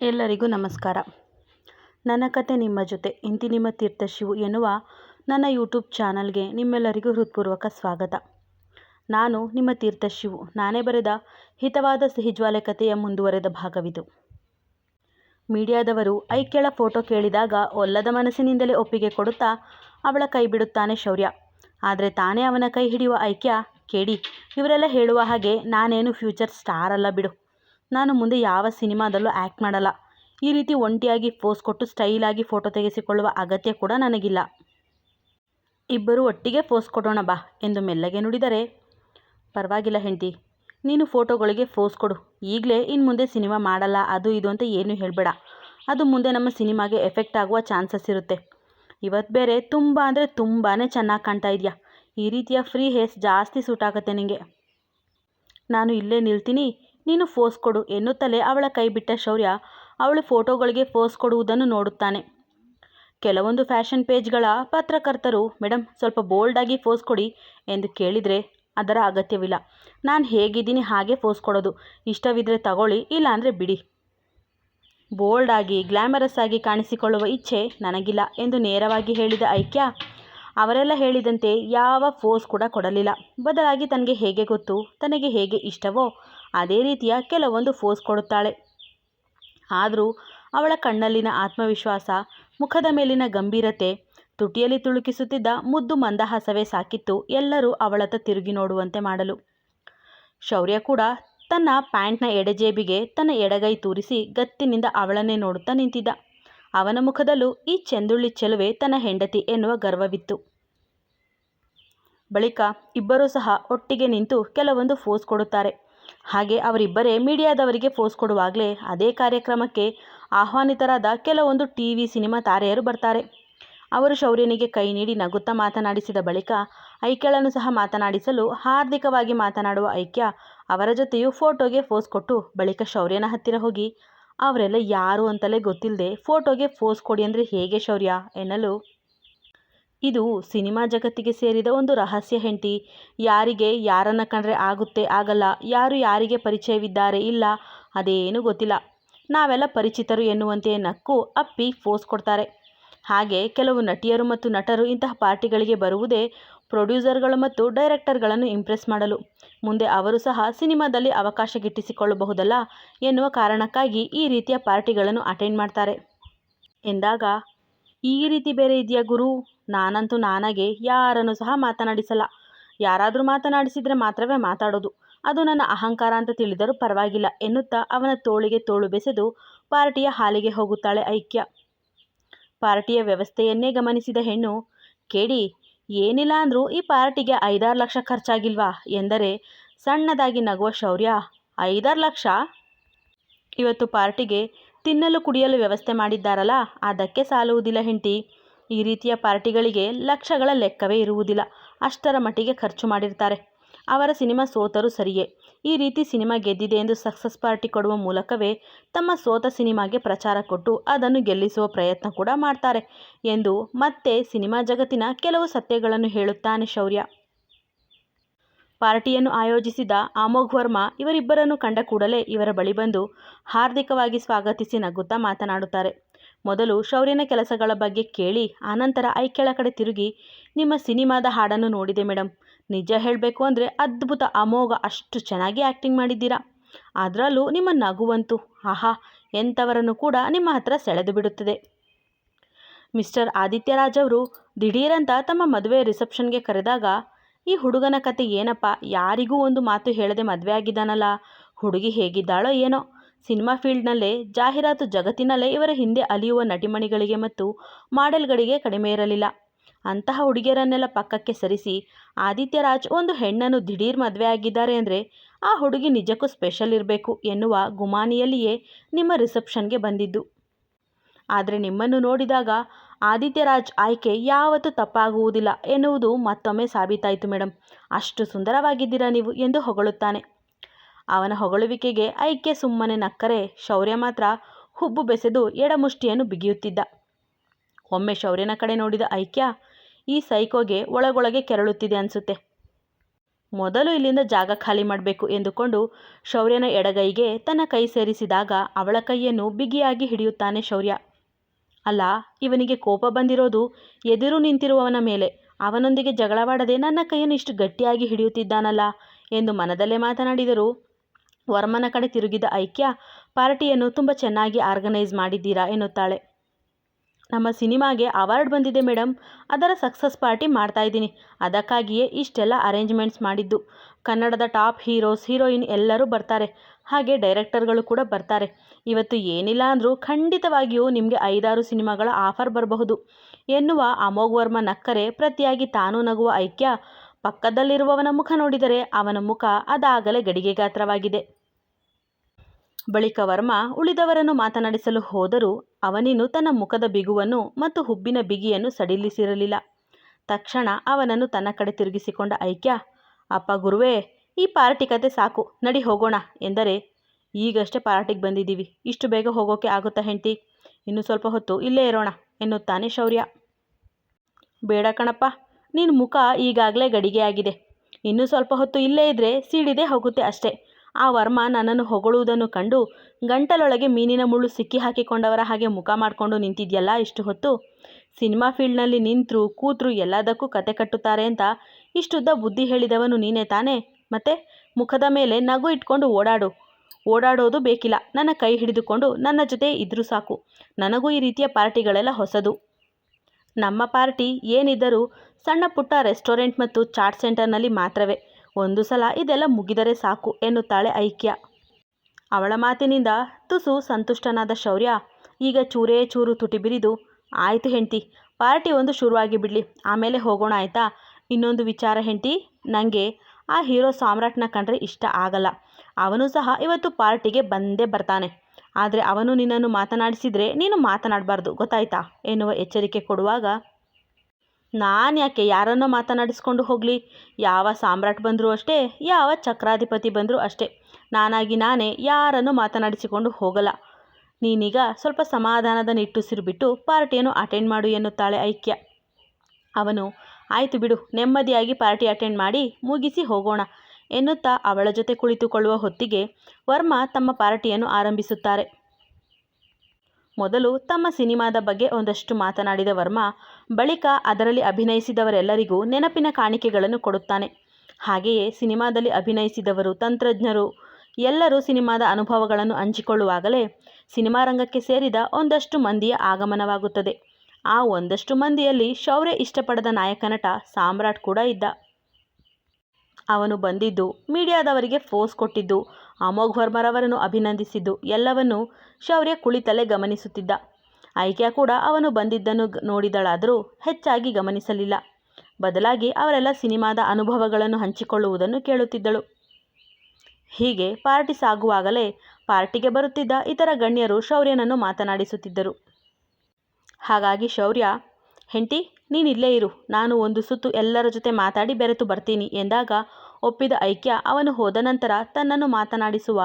ಎಲ್ಲರಿಗೂ ನಮಸ್ಕಾರ. ನನ್ನ ಕತೆ ನಿಮ್ಮ ಜೊತೆ, ಇಂತಿ ನಿಮ್ಮ ತೀರ್ಥಶಿವು ಎನ್ನುವ ನನ್ನ ಯೂಟ್ಯೂಬ್ ಚಾನಲ್ಗೆ ನಿಮ್ಮೆಲ್ಲರಿಗೂ ಹೃತ್ಪೂರ್ವಕ ಸ್ವಾಗತ. ನಾನು ನಿಮ್ಮ ತೀರ್ಥಶಿವು ನಾನೇ ಬರೆದ ಹಿತವಾದ ಸಿಹಿಜ್ವಾಲೆ ಕಥೆಯ ಮುಂದುವರೆದ ಭಾಗವಿದು. ಮೀಡಿಯಾದವರು ಐಕ್ಯಳ ಫೋಟೋ ಕೇಳಿದಾಗ ಒಲ್ಲದ ಮನಸ್ಸಿನಿಂದಲೇ ಒಪ್ಪಿಗೆ ಕೊಡುತ್ತಾ ಅವಳ ಕೈ ಬಿಡುತ್ತಾನೆ ಶೌರ್ಯ. ಆದರೆ ತಾನೇ ಅವನ ಕೈ ಹಿಡಿಯುವ ಐಕ್ಯ? ಕೇಳಿ, ಇವರೆಲ್ಲ ಹೇಳುವ ಹಾಗೆ ನಾನೇನು ಫ್ಯೂಚರ್ ಸ್ಟಾರ್ ಅಲ್ಲ ಬಿಡು. ನಾನು ಮುಂದೆ ಯಾವ ಸಿನಿಮಾದಲ್ಲೂ ಆ್ಯಕ್ಟ್ ಮಾಡಲ್ಲ. ಈ ರೀತಿ ಒಂಟಿಯಾಗಿ ಪೋಸ್ ಕೊಟ್ಟು ಸ್ಟೈಲಾಗಿ ಫೋಟೋ ತೆಗೆಸಿಕೊಳ್ಳುವ ಅಗತ್ಯ ಕೂಡ ನನಗಿಲ್ಲ. ಇಬ್ಬರು ಒಟ್ಟಿಗೆ ಪೋಸ್ ಕೊಡೋಣ ಬಾ ಎಂದು ಮೆಲ್ಲಗೆ ನುಡಿದರೆ. ಪರವಾಗಿಲ್ಲ ಹೆಂಡತಿ, ನೀನು ಫೋಟೋಗಳಿಗೆ ಪೋಸ್ ಕೊಡು. ಈಗಲೇ ಇನ್ನು ಮುಂದೆ ಸಿನಿಮಾ ಮಾಡಲ್ಲ, ಅದು ಇದು ಅಂತ ಏನು ಹೇಳಬೇಡ. ಅದು ಮುಂದೆ ನಮ್ಮ ಸಿನಿಮಾಗೆ ಎಫೆಕ್ಟ್ ಆಗುವ ಚಾನ್ಸಸ್ ಇರುತ್ತೆ. ಇವತ್ತು ಬೇರೆ ತುಂಬ ಅಂದರೆ ತುಂಬಾ ಚೆನ್ನಾಗಿ ಕಾಣ್ತಾ ಇದೆಯಾ? ಈ ರೀತಿಯ ಫ್ರೀ ಹೇರ್ಸ್ ಜಾಸ್ತಿ ಸೂಟ್ ಆಗುತ್ತೆ ನಿನಗೆ ನಾನು ಇಲ್ಲೇ ನಿಲ್ತೀನಿ ನೀನು ಫೋಸ್ ಕೊಡು ಎನ್ನುತ್ತಲೇ ಅವಳ ಕೈ ಬಿಟ್ಟ ಶೌರ್ಯ ಅವಳು ಫೋಟೋಗಳಿಗೆ ಫೋಸ್ ಕೊಡುವುದನ್ನು ನೋಡುತ್ತಾನೆ. ಕೆಲವೊಂದು ಫ್ಯಾಷನ್ ಪೇಜ್ಗಳ ಪತ್ರಕರ್ತರು ಮೇಡಮ್ ಸ್ವಲ್ಪ ಬೋಲ್ಡಾಗಿ ಫೋಸ್ ಕೊಡಿ ಎಂದು ಕೇಳಿದರೆ ಅದರ ಅಗತ್ಯವಿಲ್ಲ. ನಾನು ಹೇಗಿದ್ದೀನಿ ಹಾಗೆ ಫೋಸ್ ಕೊಡೋದು. ಇಷ್ಟವಿದ್ದರೆ ತಗೊಳ್ಳಿ, ಇಲ್ಲಾಂದರೆ ಬಿಡಿ. ಬೋಲ್ಡಾಗಿ ಗ್ಲ್ಯಾಮರಸ್ ಆಗಿ ಕಾಣಿಸಿಕೊಳ್ಳುವ ಇಚ್ಛೆ ನನಗಿಲ್ಲ ಎಂದು ನೇರವಾಗಿ ಹೇಳಿದ ಐಕ್ಯ, ಅವರೆಲ್ಲ ಹೇಳಿದಂತೆ ಯಾವ ಫೋಸ್ ಕೂಡ ಕೊಡಲಿಲ್ಲ. ಬದಲಾಗಿ ತನಗೆ ಹೇಗೆ ಗೊತ್ತು, ತನಗೆ ಹೇಗೆ ಇಷ್ಟವೋ ಅದೇ ರೀತಿಯ ಕೆಲವೊಂದು ಫೋಸ್ ಕೊಡುತ್ತಾಳೆ. ಆದರೂ ಅವಳ ಕಣ್ಣಲ್ಲಿನ ಆತ್ಮವಿಶ್ವಾಸ, ಮುಖದ ಮೇಲಿನ ಗಂಭೀರತೆ, ತುಟಿಯಲ್ಲಿ ತುಳುಕಿಸುತ್ತಿದ್ದ ಮುದ್ದು ಮಂದಹಾಸವೇ ಸಾಕಿತ್ತು ಎಲ್ಲರೂ ಅವಳತ್ತ ತಿರುಗಿ ನೋಡುವಂತೆ ಮಾಡಲು. ಶೌರ್ಯ ಕೂಡ ತನ್ನ ಪ್ಯಾಂಟ್ನ ಎಡಜೇಬಿಗೆ ತನ್ನ ಎಡಗೈ ತೂರಿಸಿ ಗತ್ತಿನಿಂದ ಅವಳನ್ನೇ ನೋಡುತ್ತಾ ನಿಂತಿದ್ದ. ಅವನ ಮುಖದಲ್ಲೂ ಈ ಚೆಂದುಳ್ಳಿ ಚೆಲುವೆ ತನ್ನ ಹೆಂಡತಿ ಎನ್ನುವ ಗರ್ವವಿತ್ತು. ಬಳಿಕ ಇಬ್ಬರೂ ಸಹ ಒಟ್ಟಿಗೆ ನಿಂತು ಕೆಲವೊಂದು ಫೋಸ್ ಕೊಡುತ್ತಾರೆ. ಹಾಗೆ ಅವರಿಬ್ಬರೇ ಮೀಡಿಯಾದವರಿಗೆ ಫೋಸ್ ಕೊಡುವಾಗಲೇ ಅದೇ ಕಾರ್ಯಕ್ರಮಕ್ಕೆ ಆಹ್ವಾನಿತರಾದ ಕೆಲವೊಂದು ಟಿ ವಿ ಸಿನಿಮಾ ತಾರೆಯರು ಬರ್ತಾರೆ. ಅವರು ಶೌರ್ಯನಿಗೆ ಕೈ ನೀಡಿ ನಗುತ್ತಾ ಮಾತನಾಡಿಸಿದ ಬಳಿಕ ಐಕ್ಯಳನ್ನು ಸಹ ಮಾತನಾಡಿಸಲು ಹಾರ್ದಿಕವಾಗಿ ಮಾತನಾಡುವ ಐಕ್ಯ ಅವರ ಜೊತೆಯೂ ಫೋಟೋಗೆ ಫೋಸ್ ಕೊಟ್ಟು ಬಳಿಕ ಶೌರ್ಯನ ಹತ್ತಿರ ಹೋಗಿ, ಅವರೆಲ್ಲ ಯಾರು ಅಂತಲೇ ಗೊತ್ತಿಲ್ಲದೆ ಫೋಟೋಗೆ ಫೋಸ್ ಕೊಡಿ ಅಂದರೆ ಹೇಗೆ ಶೌರ್ಯ? ಎನ್ನಲು ಇದು ಸಿನಿಮಾ ಜಗತ್ತಿಗೆ ಸೇರಿದ ಒಂದು ರಹಸ್ಯ ಹೆಂಡತಿ. ಯಾರಿಗೆ ಯಾರನ್ನು ಕಂಡ್ರೆ ಆಗುತ್ತೆ ಆಗಲ್ಲ, ಯಾರು ಯಾರಿಗೆ ಪರಿಚಯವಿದ್ದಾರೆ ಇಲ್ಲ ಅದೇನೂ ಗೊತ್ತಿಲ್ಲ. ನಾವೆಲ್ಲ ಪರಿಚಿತರು ಎನ್ನುವಂತೆ ನಕ್ಕು ಅಪ್ಪಿ ಫೋಸ್ ಕೊಡ್ತಾರೆ. ಹಾಗೆ ಕೆಲವು ನಟಿಯರು ಮತ್ತು ನಟರು ಇಂತಹ ಪಾರ್ಟಿಗಳಿಗೆ ಬರುವುದೇ ಪ್ರೊಡ್ಯೂಸರ್ಗಳು ಮತ್ತು ಡೈರೆಕ್ಟರ್ಗಳನ್ನು ಇಂಪ್ರೆಸ್ ಮಾಡಲು. ಮುಂದೆ ಅವರು ಸಹ ಸಿನಿಮಾದಲ್ಲಿ ಅವಕಾಶ ಗಿಟ್ಟಿಸಿಕೊಳ್ಳಬಹುದಲ್ಲ ಎನ್ನುವ ಕಾರಣಕ್ಕಾಗಿ ಈ ರೀತಿಯ ಪಾರ್ಟಿಗಳನ್ನು ಅಟೆಂಡ್ ಮಾಡ್ತಾರೆ. ಎಂದಾಗ ಈ ರೀತಿ ಬೇರೆ ಇದೆಯಾ ಗುರು? ನಾನಂತೂ ನಾನಾಗೆ ಯಾರನ್ನು ಸಹ ಮಾತನಾಡಿಸಲ್ಲ. ಯಾರಾದರೂ ಮಾತನಾಡಿಸಿದರೆ ಮಾತ್ರವೇ ಮಾತಾಡೋದು. ಅದು ನನ್ನ ಅಹಂಕಾರ ಅಂತ ತಿಳಿದರೂ ಪರವಾಗಿಲ್ಲ ಎನ್ನುತ್ತಾ ಅವನ ತೋಳಿಗೆ ತೋಳು ಬೆಸೆದು ಪಾರ್ಟಿಯ ಹಾಲಿಗೆ ಹೋಗುತ್ತಾಳೆ ಐಕ್ಯ. ಪಾರ್ಟಿಯ ವ್ಯವಸ್ಥೆಯನ್ನೇ ಗಮನಿಸಿದ ಹೆಣ್ಣು ಕೇಳಿ ಏನಿಲ್ಲ ಅಂದರೂ ಈ ಪಾರ್ಟಿಗೆ ಐದಾರು ಲಕ್ಷ ಖರ್ಚಾಗಿಲ್ವಾ? ಎಂದರೆ ಸಣ್ಣದಾಗಿ ನಗುವ ಶೌರ್ಯ, ಐದಾರು ಲಕ್ಷ? ಇವತ್ತು ಪಾರ್ಟಿಗೆ ತಿನ್ನಲು ಕುಡಿಯಲು ವ್ಯವಸ್ಥೆ ಮಾಡಿದ್ದಾರಲ್ಲ, ಅದಕ್ಕೆ ಸಾಲುವುದಿಲ್ಲ ಹೆಂಟಿ ಈ ರೀತಿಯ ಪಾರ್ಟಿಗಳಿಗೆ ಲಕ್ಷಗಳ ಲೆಕ್ಕವೇ ಇರುವುದಿಲ್ಲ. ಅಷ್ಟರ ಮಟ್ಟಿಗೆ ಖರ್ಚು ಮಾಡಿರ್ತಾರೆ. ಅವರ ಸಿನಿಮಾ ಸೋತರೂ ಸರಿಯೇ. ಈ ರೀತಿ ಸಿನಿಮಾ ಗೆದ್ದಿದೆ ಎಂದು ಸಕ್ಸಸ್ ಪಾರ್ಟಿ ಕೊಡುವ ಮೂಲಕವೇ ತಮ್ಮ ಸೋತ ಸಿನಿಮಾಗೆ ಪ್ರಚಾರ ಕೊಟ್ಟು ಅದನ್ನು ಗೆಲ್ಲಿಸುವ ಪ್ರಯತ್ನ ಕೂಡ ಮಾಡ್ತಾರೆ ಎಂದು ಮತ್ತೆ ಸಿನಿಮಾ ಜಗತ್ತಿನ ಕೆಲವು ಸತ್ಯಗಳನ್ನು ಹೇಳುತ್ತಾನೆ ಶೌರ್ಯ. ಪಾರ್ಟಿಯನ್ನು ಆಯೋಜಿಸಿದ ಅಮೋಘ್ ವರ್ಮಾ ಇವರಿಬ್ಬರನ್ನು ಕಂಡ ಕೂಡಲೇ ಇವರ ಬಳಿ ಬಂದು ಹಾರ್ದಿಕವಾಗಿ ಸ್ವಾಗತಿಸಿ ನಗುತ್ತಾ ಮಾತನಾಡುತ್ತಾರೆ. ಮೊದಲು ಶೌರ್ಯನ ಕೆಲಸಗಳ ಬಗ್ಗೆ ಕೇಳಿ, ಆನಂತರ ಐಕ್ಯಳ ಕಡೆ ತಿರುಗಿ, ನಿಮ್ಮ ಸಿನಿಮಾದ ಹಾಡನ್ನು ನೋಡಿದೆ ಮೇಡಮ್ ನಿಜ ಹೇಳಬೇಕು ಅಂದರೆ ಅದ್ಭುತ ಅಮೋಘ ಅಷ್ಟು ಚೆನ್ನಾಗಿ ಆ್ಯಕ್ಟಿಂಗ್ ಮಾಡಿದ್ದೀರಾ? ಅದರಲ್ಲೂ ನಿಮ್ಮ ನಗುವಂತು, ಆಹಾ, ಎಂಥವರನ್ನು ಕೂಡ ನಿಮ್ಮ ಹತ್ರ ಸೆಳೆದು ಬಿಡುತ್ತದೆ. ಮಿಸ್ಟರ್ ಆದಿತ್ಯರಾಜ್ ಅವರು ದಿಢೀರಂತ ತಮ್ಮ ಮದುವೆ ರಿಸೆಪ್ಷನ್ಗೆ ಕರೆದಾಗ ಈ ಹುಡುಗನ ಕತೆ ಏನಪ್ಪ? ಯಾರಿಗೂ ಒಂದು ಮಾತು ಹೇಳದೆ ಮದುವೆ ಆಗಿದ್ದಾನಲ್ಲ? ಹುಡುಗಿ ಹೇಗಿದ್ದಾಳೋ ಏನೋ? ಸಿನಿಮಾ ಫೀಲ್ಡ್ನಲ್ಲೇ, ಜಾಹೀರಾತು ಜಗತ್ತಿನಲ್ಲೇ ಇವರ ಹಿಂದೆ ಅಲಿಯುವ ನಟಿಮಣಿಗಳಿಗೆ ಮತ್ತು ಮಾಡೆಲ್ಗಳಿಗೆ ಕಡಿಮೆ ಇರಲಿಲ್ಲ. ಅಂತಹ ಹುಡುಗಿಯರನ್ನೆಲ್ಲ ಪಕ್ಕಕ್ಕೆ ಸರಿಸಿ, ಆದಿತ್ಯರಾಜ್ ಒಂದು ಹೆಣ್ಣನ್ನು ದಿಢೀರ್ ಮದುವೆ ಆಗಿದ್ದಾರೆ ಅಂದರೆ ಆ ಹುಡುಗಿ ನಿಜಕ್ಕೂ ಸ್ಪೆಷಲ್ ಇರಬೇಕು ಎನ್ನುವ ಗುಮಾನಿಯಲ್ಲಿಯೇ ನಿಮ್ಮ ರಿಸೆಪ್ಷನ್ಗೆ ಬಂದಿದ್ದು. ಆದರೆ ನಿಮ್ಮನ್ನು ನೋಡಿದಾಗ ಆದಿತ್ಯರಾಜ್ ಆಯ್ಕೆ ಯಾವತ್ತೂ ತಪ್ಪಾಗುವುದಿಲ್ಲ ಎನ್ನುವುದು ಮತ್ತೊಮ್ಮೆ ಸಾಬೀತಾಯಿತು ಮೇಡಮ್ ಅಷ್ಟು ಸುಂದರವಾಗಿದ್ದೀರಾ ನೀವು ಎಂದು ಹೊಗಳುತ್ತಾನೆ. ಅವನ ಹೊಗಳುವಿಕೆಗೆ ಐಕ್ಯ ಸುಮ್ಮನೆ ನಕ್ಕರೆ ಶೌರ್ಯ ಮಾತ್ರ ಹುಬ್ಬು ಬೆಸೆದು ಎಡಮುಷ್ಟಿಯನ್ನು ಬಿಗಿಯುತ್ತಿದ್ದ. ಒಮ್ಮೆ ಶೌರ್ಯನ ಕಡೆ ನೋಡಿದ ಐಕ್ಯ, ಈ ಸೈಕೋಗೆ ಒಳಗೊಳಗೆ ಕೆರಳುತ್ತಿದೆ ಅನಿಸುತ್ತೆ. ಮೊದಲು ಇಲ್ಲಿಂದ ಜಾಗ ಖಾಲಿ ಮಾಡಬೇಕು ಎಂದುಕೊಂಡು ಶೌರ್ಯನ ಎಡಗೈಗೆ ತನ್ನ ಕೈ ಸೇರಿಸಿದಾಗ ಅವಳ ಕೈಯನ್ನು ಬಿಗಿಯಾಗಿ ಹಿಡಿಯುತ್ತಾನೆ ಶೌರ್ಯ. ಅಲ್ಲ, ಇವನಿಗೆ ಕೋಪ ಬಂದಿರೋದು ಎದುರು ನಿಂತಿರುವವನ ಮೇಲೆ. ಅವನೊಂದಿಗೆ ಜಗಳವಾಡದೆ ನನ್ನ ಕೈಯನ್ನು ಇಷ್ಟು ಗಟ್ಟಿಯಾಗಿ ಹಿಡಿಯುತ್ತಿದ್ದಾನಲ್ಲ ಎಂದು ಮನದಲ್ಲೇ ಮಾತನಾಡಿದರು. ವರ್ಮನ ಕಡೆ ತಿರುಗಿದ ಐಕ್ಯ, ಪಾರ್ಟಿಯನ್ನು ತುಂಬ ಚೆನ್ನಾಗಿ ಆರ್ಗನೈಸ್ ಮಾಡಿದ್ದೀರಾ ಎನ್ನುತ್ತಾಳೆ. ನಮ್ಮ ಸಿನಿಮಾಗೆ ಅವಾರ್ಡ್ ಬಂದಿದೆ ಮೇಡಮ್ ಅದರ ಸಕ್ಸಸ್ ಪಾರ್ಟಿ ಮಾಡ್ತಾ ಇದ್ದೀನಿ. ಅದಕ್ಕಾಗಿಯೇ ಇಷ್ಟೆಲ್ಲ ಅರೇಂಜ್ಮೆಂಟ್ಸ್ ಮಾಡಿದ್ದು. ಕನ್ನಡದ ಟಾಪ್ ಹೀರೋಸ್, ಹೀರೋಯಿನ್ ಎಲ್ಲರೂ ಬರ್ತಾರೆ. ಹಾಗೆ ಡೈರೆಕ್ಟರ್ಗಳು ಕೂಡ ಬರ್ತಾರೆ. ಇವತ್ತು ಏನಿಲ್ಲ ಅಂದರೂ ಖಂಡಿತವಾಗಿಯೂ ನಿಮಗೆ ಐದಾರು ಸಿನಿಮಾಗಳ ಆಫರ್ ಬರಬಹುದು. ಎನ್ನುವ ಅಮೋಘ್ ವರ್ಮ ನಕ್ಕರೆ ಪ್ರತಿಯಾಗಿ ತಾನೂ ನಗುವ ಐಕ್ಯ. ಪಕ್ಕದಲ್ಲಿರುವವನ ಮುಖ ನೋಡಿದರೆ ಅವನ ಮುಖ ಅದಾಗಲೇ ಗಡಿಗೆ ಗಾತ್ರವಾಗಿದೆ. ಬಳಿಕ ವರ್ಮ ಉಳಿದವರನ್ನು ಮಾತನಾಡಿಸಲು ಹೋದರೂ ಅವನಿನ್ನು ತನ್ನ ಮುಖದ ಬಿಗುವನ್ನು ಮತ್ತು ಹುಬ್ಬಿನ ಬಿಗಿಯನ್ನು ಸಡಿಲಿಸಿರಲಿಲ್ಲ. ತಕ್ಷಣ ಅವನನ್ನು ತನ್ನ ಕಡೆ ತಿರುಗಿಸಿಕೊಂಡ ಐಕ್ಯ, ಅಪ್ಪ ಗುರುವೇ, ಈ ಪಾರ್ಟಿ ಕತೆ ಸಾಕು, ನಡಿ ಹೋಗೋಣ ಎಂದರೆ ಈಗಷ್ಟೇ ಪಾರ್ಟಿಗೆ ಬಂದಿದ್ದೀವಿ. ಇಷ್ಟು ಬೇಗ ಹೋಗೋಕೆ ಆಗುತ್ತಾ ಹೆಂಡ್ತಿ? ಇನ್ನು ಸ್ವಲ್ಪ ಹೊತ್ತು ಇಲ್ಲೇ ಇರೋಣ, ಎನ್ನುತ್ತಾನೆ ಶೌರ್ಯ. ಬೇಡ ಕಣಪ್ಪ ನಿನ್ನ ಮುಖ ಈಗಾಗಲೇ ಗಡಿಗೆ ಆಗಿದೆ. ಇನ್ನೂ ಸ್ವಲ್ಪ ಹೊತ್ತು ಇಲ್ಲೇ ಇದ್ದರೆ ಸೀಳಿದೆ ಹೋಗುತ್ತೆ ಅಷ್ಟೇ. ಆ ವರ್ಮ ನನ್ನನ್ನು ಹೊಗಳುವುದನ್ನು ಕಂಡು ಗಂಟಲೊಳಗೆ ಮೀನಿನ ಮುಳ್ಳು ಸಿಕ್ಕಿ ಹಾಕಿಕೊಂಡವರ ಹಾಗೆ ಮುಖ ಮಾಡಿಕೊಂಡು ನಿಂತಿದೆಯಲ್ಲ ಇಷ್ಟು ಹೊತ್ತು? ಸಿನಿಮಾ ಫೀಲ್ಡ್ನಲ್ಲಿ ನಿಂತರು ಕೂತರು ಎಲ್ಲದಕ್ಕೂ ಕತೆ ಕಟ್ಟುತ್ತಾರೆ ಅಂತ ಇಷ್ಟುದ್ದ ಬುದ್ಧಿ ಹೇಳಿದವನು ನೀನೇ ತಾನೇ? ಮತ್ತೆ ಮುಖದ ಮೇಲೆ ನಗು ಇಟ್ಕೊಂಡು ಓಡಾಡು. ಓಡಾಡೋದು ಬೇಕಿಲ್ಲ. ನನ್ನ ಕೈ ಹಿಡಿದುಕೊಂಡು ನನ್ನ ಜೊತೆ ಇದ್ರೂ ಸಾಕು. ನನಗೂ ಈ ರೀತಿಯ ಪಾರ್ಟಿಗಳೆಲ್ಲ ಹೊಸದು. ನಮ್ಮ ಪಾರ್ಟಿ ಏನಿದ್ದರೂ ಸಣ್ಣ ಪುಟ್ಟ ರೆಸ್ಟೋರೆಂಟ್ ಮತ್ತು ಚಾಟ್ ಸೆಂಟರ್ನಲ್ಲಿ ಮಾತ್ರವೇ. ಒಂದು ಸಲ ಇದೆಲ್ಲ ಮುಗಿದರೆ ಸಾಕು ಎನ್ನುತ್ತಾಳೆ ಐಕ್ಯ. ಅವಳ ಮಾತಿನಿಂದ ತುಸು ಸಂತುಷ್ಟನಾದ ಶೌರ್ಯ. ಈಗ ಚೂರೇ ಚೂರು ತುಟಿ ಬಿರಿದು, ಆಯಿತು ಹೆಂಡ್ತಿ, ಪಾರ್ಟಿ ಒಂದು ಶುರುವಾಗಿ ಬಿಡಲಿ. ಆಮೇಲೆ ಹೋಗೋಣ ಆಯಿತಾ? ಇನ್ನೊಂದು ವಿಚಾರ ಹೆಂಡ್ತಿ. ನನಗೆ ಆ ಹೀರೋ ಸಾಮ್ರಾಟ್ನ ಕಂಡ್ರೆ ಇಷ್ಟ ಆಗಲ್ಲ. ಅವನು ಸಹ ಇವತ್ತು ಪಾರ್ಟಿಗೆ ಬಂದೇ ಬರ್ತಾನೆ. ಆದರೆ ಅವನು ನಿನ್ನನ್ನು ಮಾತನಾಡಿಸಿದರೆ ನೀನು ಮಾತನಾಡಬಾರ್ದು, ಗೊತ್ತಾಯ್ತಾ? ಎನ್ನುವ ಎಚ್ಚರಿಕೆ ಕೊಡುವಾಗ, ನಾನು ಯಾಕೆ ಯಾರನ್ನೋ ಮಾತನಾಡಿಸ್ಕೊಂಡು ಹೋಗಲಿ? ಯಾವ ಸಾಮ್ರಾಟ್ ಬಂದರೂ ಅಷ್ಟೇ, ಯಾವ ಚಕ್ರಾಧಿಪತಿ ಬಂದರೂ ಅಷ್ಟೇ. ನಾನಾಗಿ ನಾನೇ ಯಾರನ್ನು ಮಾತನಾಡಿಸಿಕೊಂಡು ಹೋಗಲ್ಲ. ನೀನೀಗ ಸ್ವಲ್ಪ ಸಮಾಧಾನದ ನಿಟ್ಟುಸಿರು ಬಿಟ್ಟು ಪಾರ್ಟಿಯನ್ನು ಅಟೆಂಡ್ ಮಾಡು ಎನ್ನುತ್ತಾಳೆ ಐಕ್ಯ. ಅವನು, ಆಯಿತು ಬಿಡು, ನೆಮ್ಮದಿಯಾಗಿ ಪಾರ್ಟಿ ಅಟೆಂಡ್ ಮಾಡಿ ಮುಗಿಸಿ ಹೋಗೋಣ. ಎನ್ನುತ್ತಾ ಅವಳ ಜೊತೆ ಕುಳಿತುಕೊಳ್ಳುವ ಹೊತ್ತಿಗೆ ವರ್ಮ ತಮ್ಮ ಪಾರ್ಟಿಯನ್ನು ಆರಂಭಿಸುತ್ತಾರೆ. ಮೊದಲು ತಮ್ಮ ಸಿನಿಮಾದ ಬಗ್ಗೆ ಒಂದಷ್ಟು ಮಾತನಾಡಿದ ವರ್ಮ, ಬಳಿಕ ಅದರಲ್ಲಿ ಅಭಿನಯಿಸಿದವರೆಲ್ಲರಿಗೂ ನೆನಪಿನ ಕಾಣಿಕೆಗಳನ್ನು ಕೊಡುತ್ತಾನೆ. ಹಾಗೆಯೇ ಸಿನಿಮಾದಲ್ಲಿ ಅಭಿನಯಿಸಿದವರು ತಂತ್ರಜ್ಞರು, ಎಲ್ಲರೂ ಸಿನಿಮಾದ ಅನುಭವಗಳನ್ನು ಹಂಚಿಕೊಳ್ಳುವಾಗಲೇ ಸಿನಿಮಾ ರಂಗಕ್ಕೆ ಸೇರಿದ ಒಂದಷ್ಟು ಮಂದಿಯ ಆಗಮನವಾಗುತ್ತದೆ. ಆ ಒಂದಷ್ಟು ಮಂದಿಯಲ್ಲಿ ಶೌರ್ಯ ಇಷ್ಟಪಡದ ನಾಯಕ ನಟ ಸಾಮ್ರಾಟ್ ಕೂಡ ಇದ್ದ. ಅವನು ಬಂದಿದ್ದು, ಮೀಡಿಯಾದವರಿಗೆ ಫೋಸ್ ಕೊಟ್ಟಿದ್ದು, ಅಮೋಘ್ ವರ್ಮರವರನ್ನು ಅಭಿನಂದಿಸಿದ್ದು, ಎಲ್ಲವನ್ನೂ ಶೌರ್ಯ ಕುಳಿತಲ್ಲೇ ಗಮನಿಸುತ್ತಿದ್ದ. ಐಕ್ಯ ಕೂಡ ಅವನು ಬಂದಿದ್ದನ್ನು ನೋಡಿದಳಾದರೂ ಹೆಚ್ಚಾಗಿ ಗಮನಿಸಲಿಲ್ಲ. ಬದಲಾಗಿ ಅವರೆಲ್ಲ ಸಿನಿಮಾದ ಅನುಭವಗಳನ್ನು ಹಂಚಿಕೊಳ್ಳುವುದನ್ನು ಕೇಳುತ್ತಿದ್ದಳು. ಹೀಗೆ ಪಾರ್ಟಿ ಸಾಗುವಾಗಲೇ ಪಾರ್ಟಿಗೆ ಬರುತ್ತಿದ್ದ ಇತರ ಗಣ್ಯರು ಶೌರ್ಯನನ್ನು ಮಾತನಾಡಿಸುತ್ತಿದ್ದರು. ಹಾಗಾಗಿ ಶೌರ್ಯ, ಹೆಂಡ್ತಿ ನೀನು ಇಲ್ಲೇ ಇರು. ನಾನು ಒಂದು ಸುತ್ತು ಎಲ್ಲರ ಜೊತೆ ಮಾತಾಡಿ ಬೆರೆತು ಬರ್ತೀನಿ ಎಂದಾಗ ಒಪ್ಪಿದ ಐಕ್ಯ ಅವನು ಹೋದ ನಂತರ ತನ್ನನ್ನು ಮಾತನಾಡಿಸುವ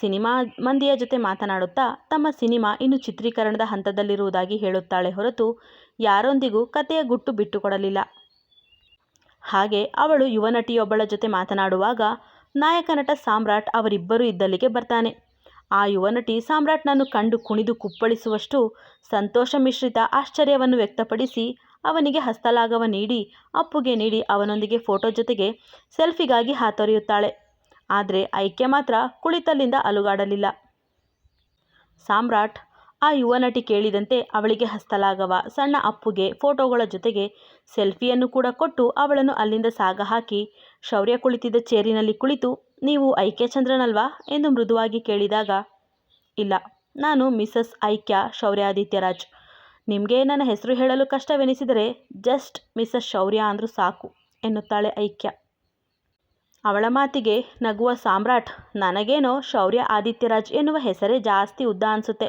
ಸಿನಿಮಾ ಮಂದಿಯ ಜೊತೆ ಮಾತನಾಡುತ್ತಾ ತಮ್ಮ ಸಿನಿಮಾ ಇನ್ನು ಚಿತ್ರೀಕರಣದ ಹಂತದಲ್ಲಿರುವುದಾಗಿ ಹೇಳುತ್ತಾಳೆ ಹೊರತು ಯಾರೊಂದಿಗೂ ಕತೆಯ ಗುಟ್ಟು ಬಿಟ್ಟುಕೊಡಲಿಲ್ಲ. ಹಾಗೆ ಅವಳು ಯುವ ನಟಿಯೊಬ್ಬಳ ಜೊತೆ ಮಾತನಾಡುವಾಗ ನಾಯಕ ನಟ ಸಾಮ್ರಾಟ್ ಅವರಿಬ್ಬರೂ ಇದ್ದಲ್ಲಿಗೆ ಬರ್ತಾನೆ. ಆ ಯುವ ನಟಿ ಸಾಮ್ರಾಟ್ನನ್ನು ಕಂಡು ಕುಣಿದು ಕುಪ್ಪಳಿಸುವಷ್ಟು ಸಂತೋಷ ಮಿಶ್ರಿತ ಆಶ್ಚರ್ಯವನ್ನು ವ್ಯಕ್ತಪಡಿಸಿ ಅವನಿಗೆ ಹಸ್ತಲಾಘವ ನೀಡಿ, ಅಪ್ಪುಗೆ ನೀಡಿ ಅವನೊಂದಿಗೆ ಫೋಟೋ ಜೊತೆಗೆ ಸೆಲ್ಫಿಗಾಗಿ ಹಾತೊರೆಯುತ್ತಾಳೆ. ಆದರೆ ಐಕ್ಯ ಮಾತ್ರ ಕುಳಿತಲ್ಲಿಂದ ಅಲುಗಾಡಲಿಲ್ಲ. ಸಾಮ್ರಾಟ್ ಆ ಯುವ ನಟಿ ಕೇಳಿದಂತೆ ಅವಳಿಗೆ ಹಸ್ತಲಾಘವ, ಸಣ್ಣ ಅಪ್ಪುಗೆ ಫೋಟೋಗಳ ಜೊತೆಗೆ ಸೆಲ್ಫಿಯನ್ನು ಕೂಡ ಕೊಟ್ಟು ಅವಳನ್ನು ಅಲ್ಲಿಂದ ಸಾಗ ಹಾಕಿ, ಶೌರ್ಯ ಕುಳಿತಿದ್ದ ಚೇರಿನಲ್ಲಿ ಕುಳಿತು, ನೀವು ಐಕ್ಯ ಚಂದ್ರನಲ್ವಾ? ಎಂದು ಮೃದುವಾಗಿ ಕೇಳಿದಾಗ, ಇಲ್ಲ, ನಾನು ಮಿಸಸ್ ಐಕ್ಯ ಶೌರ್ಯಾದಿತ್ಯರಾಜ್. ನಿಮಗೆ ನನ್ನ ಹೆಸರು ಹೇಳಲು ಕಷ್ಟವೆನಿಸಿದರೆ ಜಸ್ಟ್ ಮಿಸಸ್ ಶೌರ್ಯ ಅಂದರೂ ಸಾಕು ಎನ್ನುತ್ತಾಳೆ ಐಕ್ಯ. ಅವಳ ಮಾತಿಗೆ ನಗುವ ಸಾಮ್ರಾಟ್, ನನಗೇನೋ ಶೌರ್ಯ ಆದಿತ್ಯರಾಜ್ ಎನ್ನುವ ಹೆಸರೇ ಜಾಸ್ತಿ ಉದ್ದ ಅನಿಸುತ್ತೆ.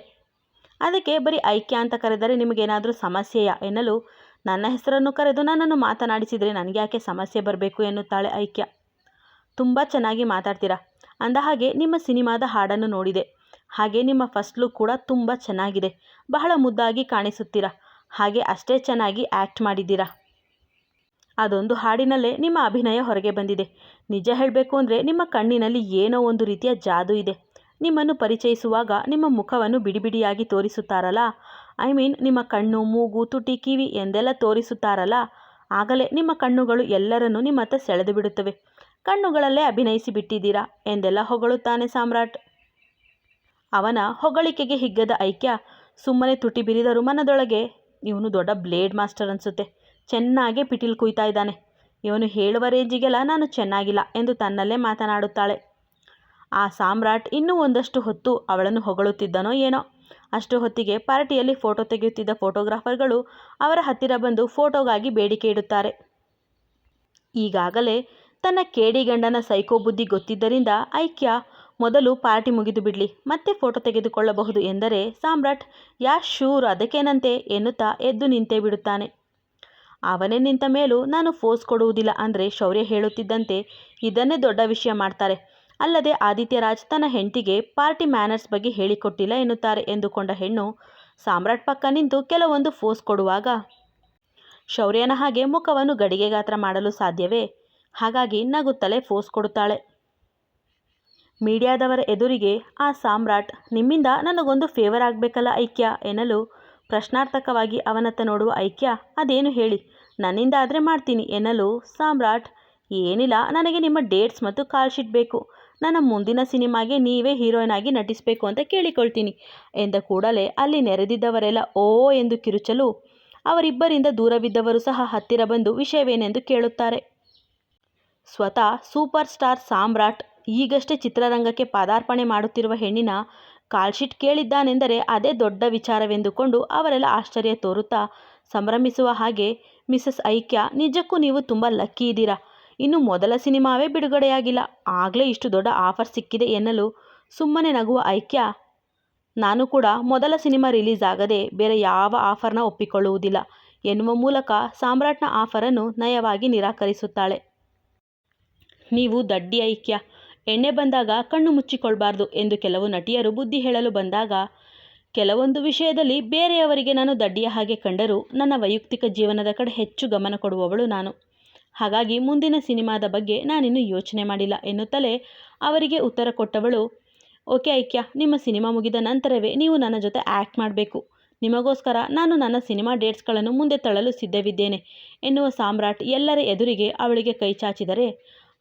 ಅದಕ್ಕೆ ಬರೀ ಐಕ್ಯ ಅಂತ ಕರೆದರೆ ನಿಮಗೇನಾದರೂ ಸಮಸ್ಯೆಯಾ ಎನ್ನಲು ನನ್ನ ಹೆಸರನ್ನು ಕರೆದು ನನ್ನನ್ನು ಮಾತನಾಡಿಸಿದರೆ ನನಗೆ ಯಾಕೆ ಸಮಸ್ಯೆ ಬರಬೇಕು ಎನ್ನುತ್ತಾಳೆ ಐಕ್ಯ. ತುಂಬ ಚೆನ್ನಾಗಿ ಮಾತಾಡ್ತೀರಾ? ಅಂದ ಹಾಗೆ ನಿಮ್ಮ ಸಿನಿಮಾದ ಹಾಡನ್ನು ನೋಡಿದೆ. ಹಾಗೆ ನಿಮ್ಮ ಫಸ್ಟ್ ಲುಕ್ ಕೂಡ ತುಂಬ ಚೆನ್ನಾಗಿದೆ. ಬಹಳ ಮುದ್ದಾಗಿ ಕಾಣಿಸುತ್ತೀರ? ಹಾಗೆ ಅಷ್ಟೇ ಚೆನ್ನಾಗಿ ಆ್ಯಕ್ಟ್ ಮಾಡಿದ್ದೀರಾ? ಅದೊಂದು ಹಾಡಿನಲ್ಲೇ ನಿಮ್ಮ ಅಭಿನಯ ಹೊರಗೆ ಬಂದಿದೆ. ನಿಜ ಹೇಳಬೇಕು ಅಂದರೆ ನಿಮ್ಮ ಕಣ್ಣಿನಲ್ಲಿ ಏನೋ ಒಂದು ರೀತಿಯ ಜಾದೂ ಇದೆ. ನಿಮ್ಮನ್ನು ಪರಿಚಯಿಸುವಾಗ ನಿಮ್ಮ ಮುಖವನ್ನು ಬಿಡಿಬಿಡಿಯಾಗಿ ತೋರಿಸುತ್ತಾರಲ್ಲ? ಐ ಮೀನ್ ನಿಮ್ಮ ಕಣ್ಣು, ಮೂಗು, ತುಟಿ, ಕಿವಿ ಎಂದೆಲ್ಲ ತೋರಿಸುತ್ತಾರಲ್ಲ? ಆಗಲೇ ನಿಮ್ಮ ಕಣ್ಣುಗಳು ಎಲ್ಲರನ್ನೂ ನಿಮ್ಮತ್ತ ಸೆಳೆದು ಬಿಡುತ್ತವೆ. ಕಣ್ಣುಗಳಲ್ಲೇ ಅಭಿನಯಿಸಿ ಬಿಟ್ಟಿದ್ದೀರಾ? ಎಂದೆಲ್ಲ ಹೊಗಳುತ್ತಾನೆ ಸಾಮ್ರಾಟ್? ಅವನ ಹೊಗಳಿಕೆಗೆ ಹಿಗ್ಗದ ಐಕ್ಯ. ಸುಮ್ಮನೆ ತುಟಿ ಬಿರಿದರೂ ಮನದೊಳಗೆ ಇವನು ದೊಡ್ಡ ಬ್ಲೇಡ್ ಮಾಸ್ಟರ್ ಅನಿಸುತ್ತೆ. ಚೆನ್ನಾಗೇ ಪಿಟೀಲ್ ಕುಯ್ತಾ ಇದ್ದಾನೆ. ಇವನು ಹೇಳುವ ರೇಂಜಿಗೆಲ್ಲ ನಾನು ಚೆನ್ನಾಗಿಲ್ಲ ಎಂದು ತನ್ನಲ್ಲೇ ಮಾತನಾಡುತ್ತಾಳೆ. ಆ ಸಾಮ್ರಾಟ್ ಇನ್ನೂ ಒಂದಷ್ಟು ಹೊತ್ತು ಅವಳನ್ನು ಹೊಗಳುತ್ತಿದ್ದನೋ ಏನೋ. ಅಷ್ಟು ಹೊತ್ತಿಗೆ ಪಾರ್ಟಿಯಲ್ಲಿ ಫೋಟೋ ತೆಗೆಯುತ್ತಿದ್ದ ಫೋಟೋಗ್ರಾಫರ್ಗಳು ಅವರ ಹತ್ತಿರ ಬಂದು ಫೋಟೋಗಾಗಿ ಬೇಡಿಕೆ ಇಡುತ್ತಾರೆ. ಈಗಾಗಲೇ ತನ್ನ ಕೇಡಿಗಂಡನ ಸೈಕೋ ಬುದ್ಧಿ ಗೊತ್ತಿದ್ದರಿಂದ ಐಕ್ಯ ಮೊದಲು ಪಾರ್ಟಿ ಮುಗಿದು ಬಿಡಲಿ, ಮತ್ತೆ ಫೋಟೋ ತೆಗೆದುಕೊಳ್ಳಬಹುದು ಎಂದರೆ ಸಾಮ್ರಾಟ್, ಯಾ ಶೂರ್ ಅದಕ್ಕೇನಂತೆ ಎನ್ನುತ್ತಾ ಎದ್ದು ನಿಂತೇ ಬಿಡುತ್ತಾನೆ. ಅವನೇ ನಿಂತ ಮೇಲೂ ನಾನು ಫೋಸ್ ಕೊಡುವುದಿಲ್ಲ ಅಂದರೆ ಶೌರ್ಯ ಹೇಳುತ್ತಿದ್ದಂತೆ ಇದನ್ನೇ ದೊಡ್ಡ ವಿಷಯ ಮಾಡ್ತಾರೆ. ಅಲ್ಲದೆ ಆದಿತ್ಯರಾಜ್ ತನ್ನ ಹೆಂಡತಿಗೆ ಪಾರ್ಟಿ ಮ್ಯಾನರ್ಸ್ ಬಗ್ಗೆ ಹೇಳಿಕೊಟ್ಟಿಲ್ಲ ಎನ್ನುತ್ತಾರೆ ಎಂದುಕೊಂಡ ಹೆಣ್ಣು ಸಾಮ್ರಾಟ್ ಪಕ್ಕ ನಿಂತು ಕೆಲವೊಂದು ಫೋಸ್ ಕೊಡುವಾಗ ಶೌರ್ಯನ ಹಾಗೆ ಮುಖವನ್ನು ಗಡಿಗೆ ಗಾತ್ರ ಮಾಡಲು ಸಾಧ್ಯವೇ? ಹಾಗಾಗಿ ನಗುತ್ತಲೇ ಫೋಸ್ ಕೊಡುತ್ತಾಳೆ. ಮೀಡಿಯಾದವರ ಎದುರಿಗೆ ಆ ಸಾಮ್ರಾಟ್, ನಿಮ್ಮಿಂದ ನನಗೊಂದು ಫೇವರ್ ಆಗಬೇಕಲ್ಲ ಐಕ್ಯ ಎನ್ನಲು ಪ್ರಶ್ನಾರ್ಥಕವಾಗಿ ಅವನತ್ತ ನೋಡುವ ಐಕ್ಯ, ಅದೇನು ಹೇಳಿ, ನನ್ನಿಂದ ಆದರೆ ಮಾಡ್ತೀನಿ ಎನ್ನಲು ಸಾಮ್ರಾಟ್, ಏನಿಲ್ಲ, ನನಗೆ ನಿಮ್ಮ ಡೇಟ್ಸ್ ಮತ್ತು ಕಾಲ್ಶೀಟ್ ಬೇಕು, ನನ್ನ ಮುಂದಿನ ಸಿನಿಮಾಗೆ ನೀವೇ ಹೀರೋಯಿನ್ ಆಗಿ ನಟಿಸಬೇಕು ಅಂತ ಕೇಳಿಕೊಳ್ತೀನಿ, ಎಂದ ಕೂಡಲೇ ಅಲ್ಲಿ ನೆರೆದಿದ್ದವರೆಲ್ಲ, ಓ ಎಂದು ಕಿರುಚಲು, ಅವರಿಬ್ಬರಿಂದ ದೂರವಿದ್ದವರು ಸಹ ಹತ್ತಿರ ಬಂದು ವಿಷಯವೇನೆಂದು ಕೇಳುತ್ತಾರೆ. ಸ್ವತಃ ಸೂಪರ್ ಸ್ಟಾರ್ ಸಾಮ್ರಾಟ್ ಈಗಷ್ಟೇ ಚಿತ್ರರಂಗಕ್ಕೆ ಪದಾರ್ಪಣೆ ಮಾಡುತ್ತಿರುವ ಹೆಣ್ಣಿನ ಕಾಲ್ಶೀಟ್ ಕೇಳಿದ್ದಾನೆಂದರೆ ಅದೇ ದೊಡ್ಡ ವಿಚಾರವೆಂದುಕೊಂಡು ಅವರೆಲ್ಲ ಆಶ್ಚರ್ಯ ತೋರುತ್ತಾ ಸಂಭ್ರಮಿಸುವ ಹಾಗೆ, ಮಿಸಸ್ ಐಕ್ಯ, ನಿಜಕ್ಕೂ ನೀವು ತುಂಬ ಲಕ್ಕಿ ಇದ್ದೀರಾ? ಇನ್ನು ಮೊದಲ ಸಿನಿಮಾವೇ ಬಿಡುಗಡೆಯಾಗಿಲ್ಲ. ಆಗಲೇ ಇಷ್ಟು ದೊಡ್ಡ ಆಫರ್ ಸಿಕ್ಕಿದೆ ಎನ್ನಲು ಸುಮ್ಮನೆ ನಗುವ ಐಕ್ಯ, ನಾನು ಕೂಡ ಮೊದಲ ಸಿನಿಮಾ ರಿಲೀಸ್ ಆಗದೆ ಬೇರೆ ಯಾವ ಆಫರ್ನ ಒಪ್ಪಿಕೊಳ್ಳುವುದಿಲ್ಲ ಎನ್ನುವ ಮೂಲಕ ಸಾಮ್ರಾಟ್ನ ಆಫರನ್ನು ನಯವಾಗಿ ನಿರಾಕರಿಸುತ್ತಾಳೆ. ನೀವು ದಡ್ಡಿ ಐಕ್ಯ ಎಣ್ಣೆ ಬಂದಾಗ ಕಣ್ಣು ಮುಚ್ಚಿಕೊಳ್ಬಾರ್ದು ಎಂದು ಕೆಲವು ನಟಿಯರು ಬುದ್ಧಿ ಹೇಳಲು ಬಂದಾಗ, ಕೆಲವೊಂದು ವಿಷಯದಲ್ಲಿ ಬೇರೆಯವರಿಗೆ ನಾನು ದಡ್ಡಿಯ ಹಾಗೆ ಕಂಡರೂ ನನ್ನ ವೈಯಕ್ತಿಕ ಜೀವನದ ಕಡೆ ಹೆಚ್ಚು ಗಮನ ಕೊಡುವವಳು ನಾನು. ಹಾಗಾಗಿ ಮುಂದಿನ ಸಿನಿಮಾದ ಬಗ್ಗೆ ನಾನಿನ್ನು ಯೋಚನೆ ಮಾಡಿಲ್ಲ ಎನ್ನುತ್ತಲೇ ಅವರಿಗೆ ಉತ್ತರ ಕೊಟ್ಟವಳು, ಓಕೆ ಐಕ್ಯ, ನಿಮ್ಮ ಸಿನಿಮಾ ಮುಗಿದ ನಂತರವೇ ನೀವು ನನ್ನ ಜೊತೆ ಆ್ಯಕ್ಟ್ ಮಾಡಬೇಕು. ನಿಮಗೋಸ್ಕರ ನಾನು ನನ್ನ ಸಿನಿಮಾ ಡೇಟ್ಸ್ಗಳನ್ನು ಮುಂದೆ ತಳ್ಳಲು ಸಿದ್ಧವಿದ್ದೇನೆ ಎನ್ನುವ ಸಾಮ್ರಾಟ್ ಎಲ್ಲರ ಎದುರಿಗೆ ಅವಳಿಗೆ ಕೈ ಚಾಚಿದರೆ